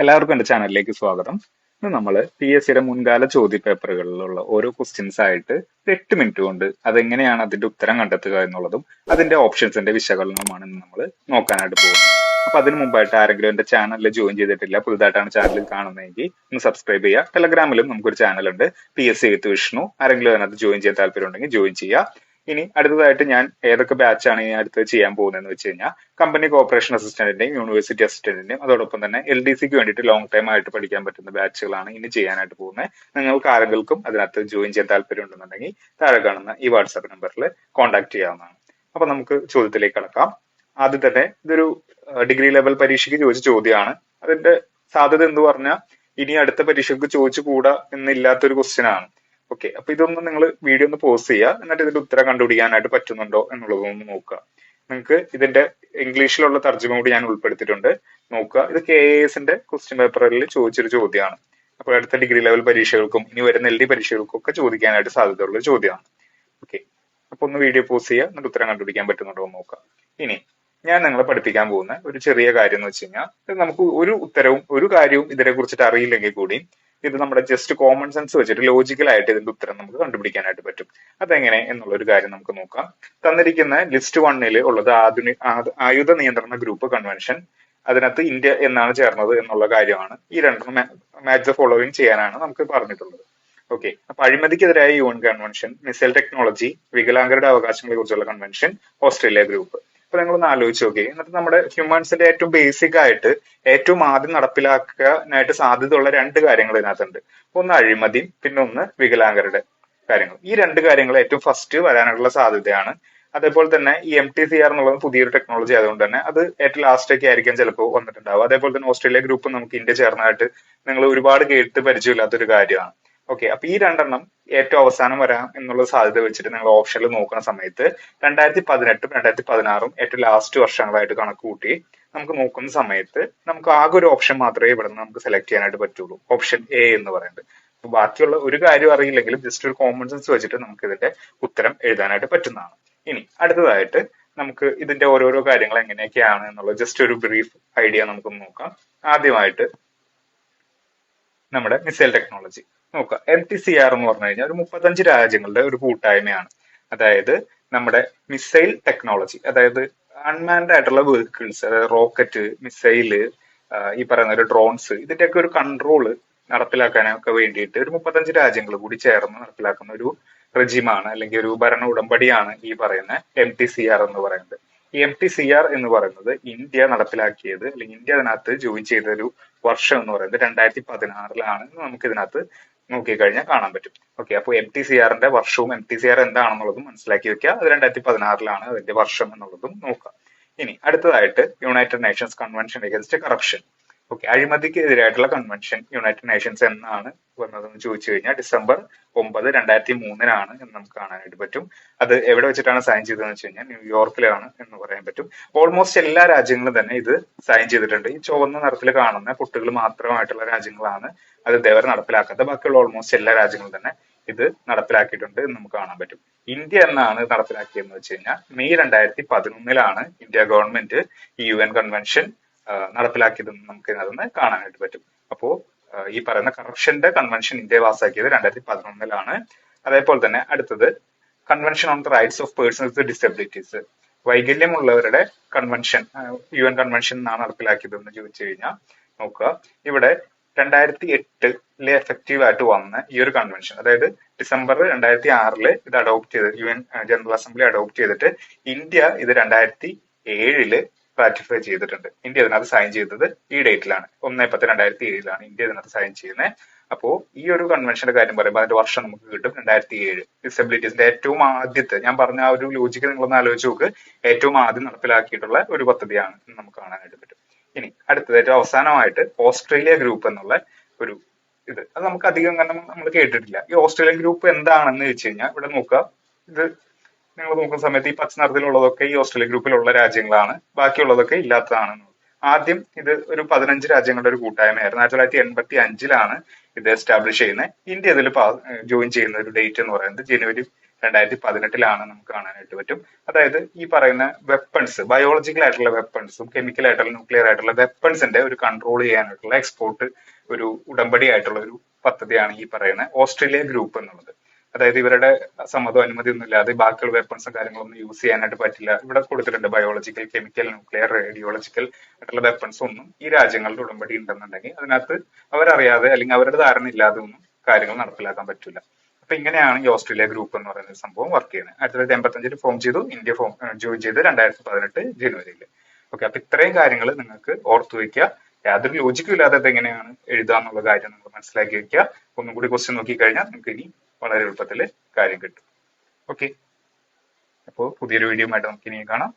എല്ലാവർക്കും എന്റെ ചാനലിലേക്ക് സ്വാഗതം. ഇന്ന് നമ്മൾ പി എസ് സിയുടെ മുൻകാല ചോദ്യ പേപ്പറുകളിലുള്ള ഓരോ ക്വസ്റ്റ്യൻസ് ആയിട്ട് എട്ട് മിനിറ്റ് കൊണ്ട് അതെങ്ങനെയാണ് അതിന്റെ ഉത്തരം കണ്ടെത്തുക എന്നുള്ളതും അതിന്റെ ഓപ്ഷൻസിന്റെ വിശകലനവുമാണ് ഇന്ന് നമ്മൾ നോക്കാനായിട്ട് പോകുന്നത്. അപ്പൊ അതിന് മുമ്പായിട്ട് ആരെങ്കിലും എന്റെ ചാനലിൽ ജോയിൻ ചെയ്തിട്ടില്ല പുതുതായിട്ടാണ് ചാനലിൽ കാണുന്നതെങ്കിൽ ഒന്ന് സബ്സ്ക്രൈബ് ചെയ്യുക. ടെലഗ്രാമിലും നമുക്കൊരു ചാനലുണ്ട് P S C with Vishnu ആരെങ്കിലും അതിനകത്ത് ജോയിൻ ചെയ്യാൻ താല്പര്യം ഉണ്ടെങ്കിൽ ജോയിൻ ചെയ്യുക. ഇനി അടുത്തതായിട്ട് ഞാൻ ഏതൊക്കെ ബാച്ചാണ് ഇനി അടുത്ത് ചെയ്യാൻ പോകുന്നതെന്ന് വെച്ച് കഴിഞ്ഞാൽ കമ്പനി കോപ്പറേഷൻ അസിസ്റ്റന്റിന്റെയും യൂണിവേഴ്സിറ്റി അസിസ്റ്റന്റിന്റെയും അതോടൊപ്പം തന്നെ എൽ ഡി സിക്ക് വേണ്ടിയിട്ട് ലോങ് ടൈം ആയിട്ട് പഠിക്കാൻ പറ്റുന്ന ബാച്ചുകളാണ് ഇനി ചെയ്യാനായിട്ട് പോകുന്നത്. നിങ്ങൾക്ക് ആരെങ്കിലും അതിനകത്ത് ജോയിൻ ചെയ്യാൻ താല്പര്യം ഉണ്ടെന്നുണ്ടെങ്കിൽ താഴെ കാണുന്ന ഈ വാട്സാപ്പ് നമ്പറിൽ കോൺടാക്ട് ചെയ്യാവുന്നതാണ്. അപ്പൊ നമുക്ക് ചോദ്യത്തിലേക്ക് കടക്കാം. ആദ്യം തന്നെ ഇതൊരു ഡിഗ്രി ലെവൽ പരീക്ഷയ്ക്ക് ചോദിച്ച ചോദ്യമാണ്. അതിന്റെ സാധ്യത എന്ന് പറഞ്ഞാൽ ഇനി അടുത്ത പരീക്ഷയ്ക്ക് ചോദിച്ചു കൂടാ എന്നില്ലാത്തൊരു ക്വസ്റ്റ്യൻ ആണ്. ഓക്കെ അപ്പൊ ഇതൊന്ന് നിങ്ങൾ വീഡിയോ ഒന്ന് പോസ് ചെയ്യുക എന്നിട്ട് ഇതിന്റെ ഉത്തരം കണ്ടുപിടിക്കാനായിട്ട് പറ്റുന്നുണ്ടോ എന്നുള്ളതൊന്ന് നോക്കുക നിങ്ങൾക്ക് ഇതിന്റെ ഇംഗ്ലീഷിലുള്ള തർജമ കൂടി ഞാൻ ഉൾപ്പെടുത്തിയിട്ടുണ്ട്. നോക്കുക ഇത് കെ എസിന്റെ ക്വസ്റ്റ്യൻ പേപ്പറിൽ ചോദിച്ചൊരു ചോദ്യമാണ് അപ്പോൾ അടുത്ത ഡിഗ്രി ലെവൽ പരീക്ഷകൾക്കും ഇനി വരുന്ന എൽ ഡി പരീക്ഷകൾക്കും ഒക്കെ ചോദിക്കാനായിട്ട് സാധ്യതയുള്ള ചോദ്യമാണ്. ഓക്കെ അപ്പൊ ഒന്ന് വീഡിയോ പോസ് ചെയ്യുക എന്നിട്ട് ഉത്തരം കണ്ടുപിടിക്കാൻ പറ്റുന്നുണ്ടോ എന്ന് നോക്കുക ഇനി ഞാൻ നിങ്ങളെ പഠിപ്പിക്കാൻ പോകുന്ന ഒരു ചെറിയ കാര്യം എന്ന് വെച്ച് കഴിഞ്ഞാൽ നമുക്ക് ഒരു ഉത്തരവും ഒരു കാര്യവും ഇതിനെ കുറിച്ചിട്ട് അറിയില്ലെങ്കിൽ കൂടി ഇത് നമ്മുടെ ജസ്റ്റ് കോമൺ സെൻസ് വെച്ചിട്ട് ലോജിക്കലായിട്ട് ഇതിന്റെ ഉത്തരം നമുക്ക് കണ്ടുപിടിക്കാനായിട്ട് പറ്റും. അതെങ്ങനെ എന്നുള്ള ഒരു കാര്യം നമുക്ക് നോക്കാം. തന്നിരിക്കുന്ന ലിസ്റ്റ് വണ്ണിൽ ഉള്ളത് ആധുനിക ആയുധ നിയന്ത്രണ ഗ്രൂപ്പ് കൺവെൻഷൻ അതിനകത്ത് ഇന്ത്യ എന്നാണ് ചേർന്നത് എന്നുള്ള കാര്യമാണ്. ഈ രണ്ടെണ്ണം മാച്ച് ദ ഫോളോവിങ് ചെയ്യാനാണ് നമുക്ക് പറഞ്ഞിട്ടുള്ളത്. ഓക്കെ അപ്പൊ അഴിമതിക്കെതിരായ U N convention missile technology വികലാംഗരുടെ അവകാശങ്ങളെ കുറിച്ചുള്ള കൺവെൻഷൻ ഓസ്ട്രേലിയ ഗ്രൂപ്പ് അപ്പൊ നിങ്ങളൊന്ന് ആലോചിച്ച് നോക്കി. എന്നിട്ട് നമ്മുടെ ഹ്യൂമൻസിന്റെ ഏറ്റവും ബേസിക് ആയിട്ട് ഏറ്റവും ആദ്യം നടപ്പിലാക്കാനായിട്ട് സാധ്യതയുള്ള രണ്ട് കാര്യങ്ങൾ ഇതിനകത്തുണ്ട്. ഒന്ന് അഴിമതി പിന്നെ ഒന്ന് വികലാംഗരുടെ കാര്യങ്ങൾ. ഈ രണ്ട് കാര്യങ്ങൾ ഏറ്റവും ഫസ്റ്റ് വരാനുള്ള സാധ്യതയാണ്. അതേപോലെ തന്നെ ഈ എം ടി സി ആർ എന്നുള്ളത് പുതിയൊരു ടെക്നോളജി ആയതുകൊണ്ട് തന്നെ അത് ഏറ്റവും ലാസ്റ്റ് ആയിരിക്കാൻ ആയിരിക്കും ചിലപ്പോൾ വന്നിട്ടുണ്ടാവും അതേപോലെ തന്നെ ഓസ്ട്രേലിയ ഗ്രൂപ്പ് നമുക്ക് ഇന്ത്യ ചേർന്നതായിട്ട് നിങ്ങൾ ഒരുപാട് കേട്ട് പരിചയമില്ലാത്തൊരു കാര്യമാണ്. ഓക്കെ അപ്പൊ ഈ രണ്ടെണ്ണം ഏറ്റവും അവസാനം വരാം എന്നുള്ള സാധ്യത വെച്ചിട്ട് നിങ്ങൾ ഓപ്ഷനിൽ നോക്കുന്ന സമയത്ത് രണ്ടായിരത്തി പതിനെട്ടും രണ്ടായിരത്തി പതിനാറും ഏറ്റവും ലാസ്റ്റ് വർഷങ്ങളായിട്ട് കണക്ക് കൂട്ടി നമുക്ക് നോക്കുന്ന സമയത്ത് നമുക്ക് ആകെ ഒരു ഓപ്ഷൻ മാത്രമേ ഇവിടെ നിന്ന് നമുക്ക് സെലക്ട് ചെയ്യാനായിട്ട് പറ്റുള്ളൂ. ഓപ്ഷൻ എ എന്ന് പറയുന്നത്. ബാക്കിയുള്ള ഒരു കാര്യം അറിയില്ലെങ്കിലും ജസ്റ്റ് ഒരു കോമൺ സെൻസ് വെച്ചിട്ട് നമുക്ക് ഇതിന്റെ ഉത്തരം എഴുതാനായിട്ട് പറ്റുന്നതാണ്. ഇനി അടുത്തതായിട്ട് നമുക്ക് ഇതിന്റെ ഓരോരോ കാര്യങ്ങൾ എങ്ങനെയൊക്കെയാണ് എന്നുള്ള ജസ്റ്റ് ഒരു ബ്രീഫ് ഐഡിയ നമുക്ക് നോക്കാം. ആദ്യമായിട്ട് നമ്മുടെ മിസൈൽ ടെക്നോളജി നോക്കുക. എം ടി സി ആർ എന്ന് പറഞ്ഞു കഴിഞ്ഞാൽ ഒരു മുപ്പത്തഞ്ച് രാജ്യങ്ങളുടെ ഒരു കൂട്ടായ്മയാണ്. അതായത് നമ്മുടെ മിസൈൽ ടെക്നോളജി അതായത് അൺമാൻഡ് ആയിട്ടുള്ള വെഹിക്കിൾസ് അതായത് റോക്കറ്റ് മിസൈൽ ഈ പറയുന്ന ഒരു ഡ്രോൺസ് ഇതിന്റെയൊക്കെ ഒരു കൺട്രോൾ നടപ്പിലാക്കാനൊക്കെ വേണ്ടിയിട്ട് ഒരു മുപ്പത്തഞ്ച് രാജ്യങ്ങൾ കൂടി ചേർന്ന് നടപ്പിലാക്കുന്ന ഒരു റെജിമാണ് അല്ലെങ്കിൽ ഒരു ഭരണ ഉടമ്പടിയാണ് ഈ പറയുന്ന എം ടി സി ആർ എന്ന് പറയുന്നത്. ഈ എം ടി സി ആർ എന്ന് പറയുന്നത് ഇന്ത്യ നടപ്പിലാക്കിയത് അല്ലെങ്കിൽ ഇന്ത്യ അതിനകത്ത് ജോയിൻ ചെയ്ത ഒരു വർഷം എന്ന് പറയുന്നത് രണ്ടായിരത്തി പതിനാറിലാണ് നമുക്ക് ഇതിനകത്ത് നോക്കിക്കഴിഞ്ഞാൽ കാണാൻ പറ്റും. ഓക്കെ അപ്പോൾ എം ടി സി ആറിന്റെ വർഷവും എം ടി സി ആർ എന്താണെന്നുള്ളതും മനസ്സിലാക്കി വെക്കുക. അത് രണ്ടായിരത്തി പതിനാറിലാണ് അതിന്റെ വർഷം എന്നുള്ളതും നോക്കുക. ഇനി അടുത്തതായിട്ട് United Nations convention against corruption okay അഴിമതിക്ക് എതിരായിട്ടുള്ള കൺവെൻഷൻ യുണൈറ്റഡ് നേഷൻസ് എന്നാണ് വന്നതെന്ന് ചോദിച്ചു കഴിഞ്ഞാൽ ഡിസംബർ ഒമ്പത് രണ്ടായിരത്തി മൂന്നിനാണ് എന്ന് നമുക്ക് കാണാനായിട്ട് പറ്റും. അത് എവിടെ വെച്ചിട്ടാണ് സൈൻ ചെയ്തതെന്ന് വെച്ച് കഴിഞ്ഞാൽ ന്യൂയോർക്കിലാണ് എന്ന് പറയാൻ പറ്റും. ഓൾമോസ്റ്റ് എല്ലാ രാജ്യങ്ങളും തന്നെ ഇത് സൈൻ ചെയ്തിട്ടുണ്ട്. ഈ ചുവന്ന നിറത്തിൽ കാണുന്ന പൊട്ടുകൾ മാത്രമായിട്ടുള്ള രാജ്യങ്ങളാണ് അത് ഇതേവരെ നടപ്പിലാക്കാത്ത ബാക്കിയുള്ള ഓൾമോസ്റ്റ് എല്ലാ രാജ്യങ്ങളും തന്നെ ഇത് നടപ്പിലാക്കിയിട്ടുണ്ട് എന്ന് നമുക്ക് കാണാൻ പറ്റും. ഇന്ത്യ എന്നാണ് നടപ്പിലാക്കിയതെന്ന് വെച്ച് കഴിഞ്ഞാൽ മെയ് രണ്ടായിരത്തി പതിനൊന്നിലാണ് ഇന്ത്യ ഗവൺമെന്റ് ഈ യു എൻ കൺവെൻഷൻ നടപ്പിലാക്കിയതെന്ന് നമുക്ക് ഇതിനകത്ത് കാണാനായിട്ട് പറ്റും. അപ്പോ ഈ പറയുന്ന കറപ്ഷന്റെ കൺവെൻഷൻ ഇന്ത്യ പാസ്സാക്കിയത് രണ്ടായിരത്തി പതിനൊന്നിലാണ് അതേപോലെ തന്നെ അടുത്തത് convention on the rights of persons with disabilities വൈകല്യമുള്ളവരുടെ convention U N convention എന്നാണ് നടപ്പിലാക്കിയത് എന്ന് ചോദിച്ചു കഴിഞ്ഞാൽ നോക്കുക ഇവിടെ രണ്ടായിരത്തി എട്ടിലെ എഫക്റ്റീവ് ആയിട്ട് വന്ന ഈ ഒരു കൺവെൻഷൻ അതായത് ഡിസംബർ രണ്ടായിരത്തി ആറിൽ ഇത് അഡോപ്റ്റ് ചെയ്ത് U N general assembly adopt ചെയ്തിട്ട് ഇന്ത്യ ഇത് രണ്ടായിരത്തി ഏഴിൽ റാറ്റിഫൈ ചെയ്തിട്ടുണ്ട്. ഇന്ത്യ ഇതിനകത്ത് സൈൻ ചെയ്തത് ഈ ഡേറ്റിലാണ് ഒന്നേ പത്ത് രണ്ടായിരത്തി ഏഴിലാണ് ഇന്ത്യ ഇതിനകത്ത് സൈൻ ചെയ്യുന്നത് അപ്പോ ഈ ഒരു കൺവെൻഷന്റെ കാര്യം പറയുമ്പോൾ അതിന്റെ വർഷം നമുക്ക് കിട്ടും രണ്ടായിരത്തി ഏഴ്. ഡിസബിലിറ്റീസിന്റെ ഏറ്റവും ആദ്യത്തെ ഞാൻ പറഞ്ഞ ആ ഒരു ലോജിക്ക് നിങ്ങളൊന്ന് ആലോചിച്ച് നോക്ക്. ഏറ്റവും ആദ്യം നടപ്പിലാക്കിയിട്ടുള്ള ഒരു പദ്ധതിയാണ് നമുക്ക് കാണാനായിട്ട് പറ്റും. ഇനി അടുത്തത് ഏറ്റവും അവസാനമായിട്ട് ഓസ്ട്രേലിയ ഗ്രൂപ്പ് എന്നുള്ള ഒരു ഇത്. അത് നമുക്ക് അധികം കാരണം നമ്മൾ കേട്ടിട്ടില്ല. ഈ ഓസ്ട്രേലിയൻ ഗ്രൂപ്പ് എന്താണെന്ന് വെച്ച് കഴിഞ്ഞാൽ ഇവിടെ നോക്കുക. ഇത് നിങ്ങൾ നോക്കുന്ന സമയത്ത് ഈ പച്ച നിറത്തിലുള്ളതൊക്കെ ഈ ഓസ്ട്രേലിയ ഗ്രൂപ്പിലുള്ള രാജ്യങ്ങളാണ്. ബാക്കിയുള്ളതൊക്കെ ഇല്ലാത്തതാണ് ആദ്യം ഇത് ഒരു പതിനഞ്ച് രാജ്യങ്ങളുടെ ഒരു കൂട്ടായ്മയായിരുന്നു. ആയിരത്തി തൊള്ളായിരത്തി എൺപത്തി അഞ്ചിലാണ് ഇത് എസ്റ്റാബ്ലിഷ് ചെയ്യുന്നത്. ഇന്ത്യ ഇതിൽ ജോയിൻ ചെയ്യുന്ന ഒരു ഡേറ്റ് എന്ന് പറയുന്നത് ജനുവരി രണ്ടായിരത്തി പതിനെട്ടിലാണ് നമുക്ക് കാണാനായിട്ട് പറ്റും. അതായത് ഈ പറയുന്ന വെപ്പൺസ് ബയോളജിക്കൽ ആയിട്ടുള്ള വെപ്പൺസും കെമിക്കൽ ആയിട്ടുള്ള ന്യൂക്ലിയർ ആയിട്ടുള്ള വെപ്പൺസിന്റെ ഒരു കൺട്രോൾ ചെയ്യാനായിട്ടുള്ള എക്സ്പോർട്ട് ഒരു ഉടമ്പടി ആയിട്ടുള്ള ഒരു പദ്ധതിയാണ് ഈ പറയുന്ന ഓസ്ട്രേലിയ ഗ്രൂപ്പ് എന്നുള്ളത്. അതായത് ഇവരുടെ സമ്മതം അനുമതി ഒന്നും ഇല്ലാതെ ബാക്കിയുള്ള വെപ്പൺസും കാര്യങ്ങളൊന്നും യൂസ് ചെയ്യാനായിട്ട് പറ്റില്ല. ഇവിടെ കൊടുത്തിട്ടുണ്ട് ബയോളജിക്കൽ കെമിക്കൽ ന്യൂക്ലിയർ റേഡിയോളജിക്കൽ ആയിട്ടുള്ള വെപ്പൺസ് ഒന്നും ഈ രാജ്യങ്ങളുടെ ഉടമ്പടി ഉണ്ടെന്നുണ്ടെങ്കിൽ അതിനകത്ത് അവരറിയാതെ അല്ലെങ്കിൽ അവരുടെ ധാരണ ഇല്ലാതെ ഒന്നും കാര്യങ്ങൾ നടപ്പിലാക്കാൻ പറ്റില്ല അപ്പൊ ഇങ്ങനെയാണ് ഈ ഓസ്ട്രേലിയ ഗ്രൂപ്പ് എന്ന് പറയുന്ന സംഭവം വർക്ക് ചെയ്യുന്നത്. ആയിരത്തി തൊള്ളായിരത്തി എൺപത്തഞ്ചിൽ ഫോം ചെയ്തു ഇന്ത്യ ഫോം ജോയിൻ ചെയ്ത് രണ്ടായിരത്തി പതിനെട്ട് ജനുവരിയിൽ. ഓക്കെ അപ്പൊ ഇത്രയും കാര്യങ്ങൾ നിങ്ങൾക്ക് ഓർത്തു വയ്ക്കുക. യാതൊരു ലോജിക്കും ഇല്ലാത്തത് എങ്ങനെയാണ് എഴുതുക എന്നുള്ള കാര്യം നിങ്ങൾ മനസ്സിലാക്കി വെക്കുക ഒന്നും കൂടി ക്വസ്റ്റ്യൻ നോക്കി കഴിഞ്ഞാൽ നിങ്ങൾക്ക് ഇനി വളരെ എളുപ്പത്തിൽ കാര്യം കിട്ടും. ഓക്കെ അപ്പോൾ പുതിയൊരു വീഡിയോ ആയിട്ട് നമുക്ക് ഇനി കാണാം.